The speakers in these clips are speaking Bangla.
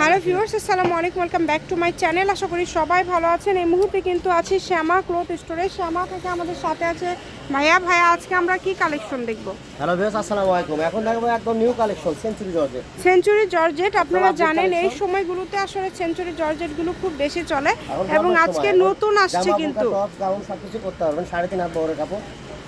হ্যালো ভিউয়ার্স আসসালামু আলাইকুম welcome back to my channel. আশা করি সবাই ভালো আছেন। এই মুহূর্তে কিন্তু আছি শ্যামা ক্লথ স্টোরে। শ্যামা থেকে আমাদের সাথে আছে। ভাইয়া ভাইয়া আজকে আমরা কি কালেকশন দেখব? হ্যালো ভিউয়ার্স আসসালামু আলাইকুম। এখন দেখব একদম new collection century georgette century georgette আপনারা জানেন এই সময়গুলোতে আসলে সেঞ্চুরি জর্জেটগুলো খুব বেশি চলে এবং আজকে নতুন আসছে কিন্তু। টপ গাউন সব কিছু করতে পারবেন। সাড়ে তিন হাত বড় কাপড়।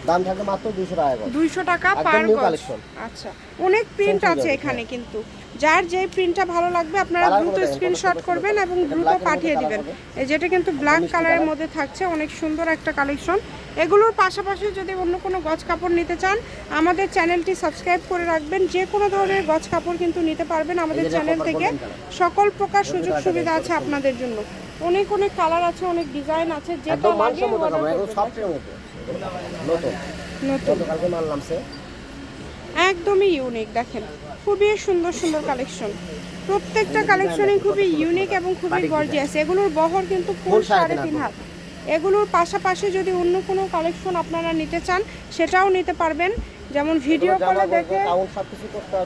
দাম থাকবে মাত্র দুশো টাকা করে। দুইশো টাকা একদম পার collection। আচ্ছা অনেক প্রিন্ট আছে এখানে হ্যাঁ। কিন্তু। যার যে প্রিন্টটা ভালো লাগবে আপনারা দ্রুত স্ক্রিনশট করবেন এবং দ্রুত পাঠিয়ে দিবেন। এই যেটা কিন্তু ব্ল্যাক কালারের মধ্যে থাকছে অনেক সুন্দর একটা কালেকশন এগুলোর পাশাপাশি যদি অন্য কোনো গজ কাপড় নিতে চান আমাদের চ্যানেলটি সাবস্ক্রাইব করে রাখবেন। যে কোনো ধরনের গজ কাপড় কিন্তু নিতে পারবেন আমাদের চ্যানেল থেকে। সকল প্রকার সুযোগ সুবিধা আছে আপনাদের জন্য। অনেক অনেক কালার আছে অনেক ডিজাইন আছে যেটা লাগে নতুন। নতুন। একদমই ইউনিক দেখেন। খুবই সুন্দর সুন্দর কালেকশন প্রত্যেকটা কালেকশনই খুবই ইউনিক এবং খুবই গর্জিয়াস এগুলোর বহর কিন্তু ফুল সাড়ে তিন হাত। এগুলোর পাশাপাশি যদি অন্য কোনো কালেকশন আপনারা নিতে চান সেটাও নিতে পারবেন। যেমন ভিডিও কলে দেখে বোরকা,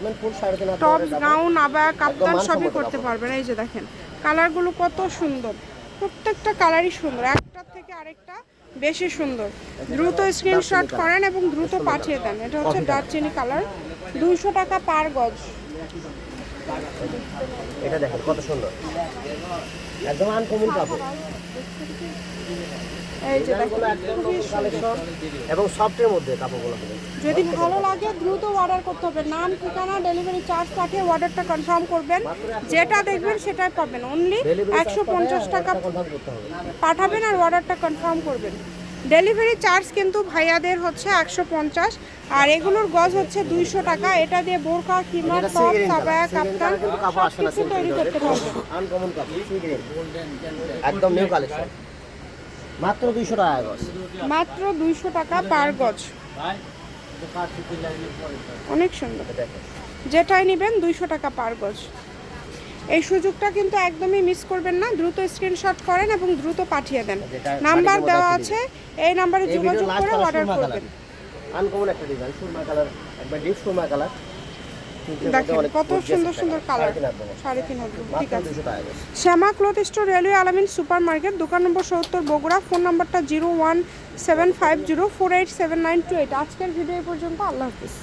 গাউন টপস আবার কাপ্তান সবই করতে পারবেন। এই যে দেখেন কালারগুলো কত সুন্দর। প্রত্যেকটা কালারই সুন্দর। একটার থেকে আরেকটা বেশি সুন্দর। দ্রুত স্ক্রিনশট করেন এবং দ্রুত পাঠিয়ে দেন। এটা হচ্ছে। দারচিনি কালার দুইশো টাকা পার গজ। এটা দেখেন কত সুন্দর। একদম আনকমন কালেকশন এবং সফটের মধ্যে কাপড়গুলো। যদি ভালো লাগে দ্রুত অর্ডার করতে হবে। নাম ঠিকানা ডেলিভারি চার্জ পাঠিয়ে অর্ডারটা কনফার্ম করবেন। যেটা দেখবেন সেটাই পাবেন। অনলি একশো পঞ্চাশ টাকা পাঠাবেন আর অর্ডারটা কনফার্ম করবেন। ডেলিভারি চার্জ কিন্তু ভাইয়াদের হচ্ছে একশো পঞ্চাশ আর এগুলোর গজ হচ্ছে দুইশো টাকা। এটা দিয়ে বোরকা কিমার টপ সাবায়া কাপ্তান কিছু তৈরি করতে একদম নিউ কালেকশন মাত্র দুইশো টাকা গজ। মাত্র দুইশো টাকা পার গজ। অনেক সুন্দর। যেটাই নেবেন দুইশো টাকা পার গজ। এই সুযোগটা কিন্তু একদমই মিস করবেন না। দ্রুত স্ক্রিনশট করেন এবং দ্রুত পাঠিয়ে দেন। নাম্বার দেওয়া আছে এই নাম্বারে যোগাযোগ করে অর্ডার করবেন। আনকমন একটা ডিজাইন সুরমা কালার একবার ডিপ সুরমা কালার। দেখেন কত সুন্দর সুন্দর কালার। সাড়ে তিন হাজার ঠিক আছে। Shyama cloth store railway Alamin super market দোকান নম্বর সত্তর বগুড়া ফোন নাম্বারটা zero one seven five zero four eight seven nine two eight. আজকের ভিডিও পর্যন্ত আল্লাহ হাফিজ।